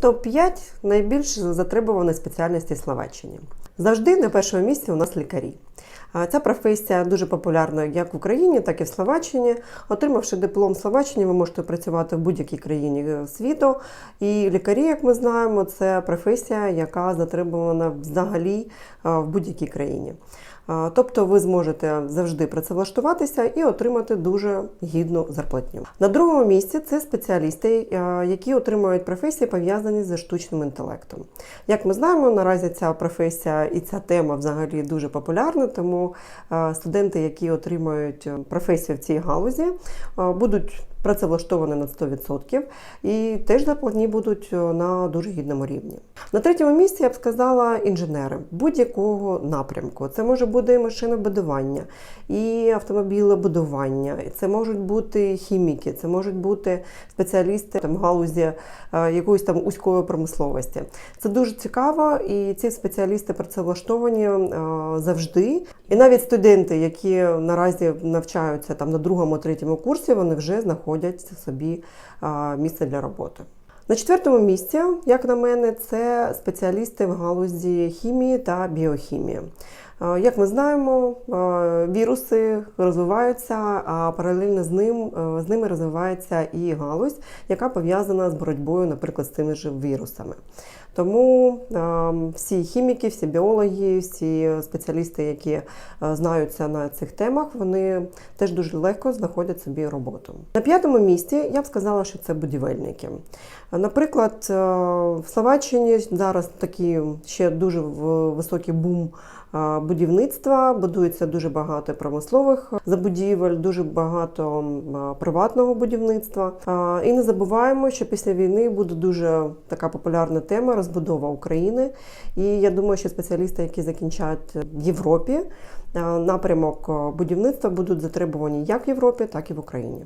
Топ-5 найбільш затребуваних спеціальностей Словаччині. Завжди на першому місці у нас лікарі. Ця професія дуже популярна як в Україні, так і в Словаччині. Отримавши диплом в Словаччині, ви можете працювати в будь-якій країні е, світу. І лікарі, як ми знаємо, це професія, яка затребувана взагалі е, в будь-якій країні. Тобто ви зможете завжди працевлаштуватися і отримати дуже гідну зарплатню. На другому місці це спеціалісти, е, які отримують професії, пов'язані зі штучним інтелектом. Як ми знаємо, наразі ця професія і ця тема взагалі дуже популярна, тому е, студенти, які отримують е, професію в цій галузі, е, будуть працевлаштовані на 100% і теж зарплатні будуть е, на дуже гідному рівні. На третьому місці я б сказала інженери будь-якого напрямку. Це може бути машинобудування, і автомобілебудування, це можуть бути хіміки, це можуть бути спеціалісти там, галузі е, якоїсь там узької промисловості. Це дуже цікаво, і ці спеціалісти працевлаштовані е, завжди. І навіть студенти, які наразі навчаються там на другому, третьому курсі, вони вже знаходять собі місце для роботи. На четвертому місці, як на мене, це спеціалісти в галузі хімії та біохімії. Як ми знаємо, віруси розвиваються, а паралельно з ним е, з ними розвивається і галузь, яка пов'язана з боротьбою, наприклад, з тими ж вірусами. Тому е, всі хіміки, всі біологи, всі спеціалісти, які е, знаються на цих темах, вони теж дуже легко знаходять собі роботу. На п'ятому місці я б сказала, що це будівельники. Наприклад, е, в Словаччині зараз такий ще дуже високий бум будівництва, будується дуже багато промислових забудівель, дуже багато приватного будівництва. І не забуваємо, що після війни буде дуже така популярна тема розбудова України. І я думаю, що спеціалісти, які закінчать в Європі, напрямок будівництва будуть затребувані як в Європі, так і в Україні.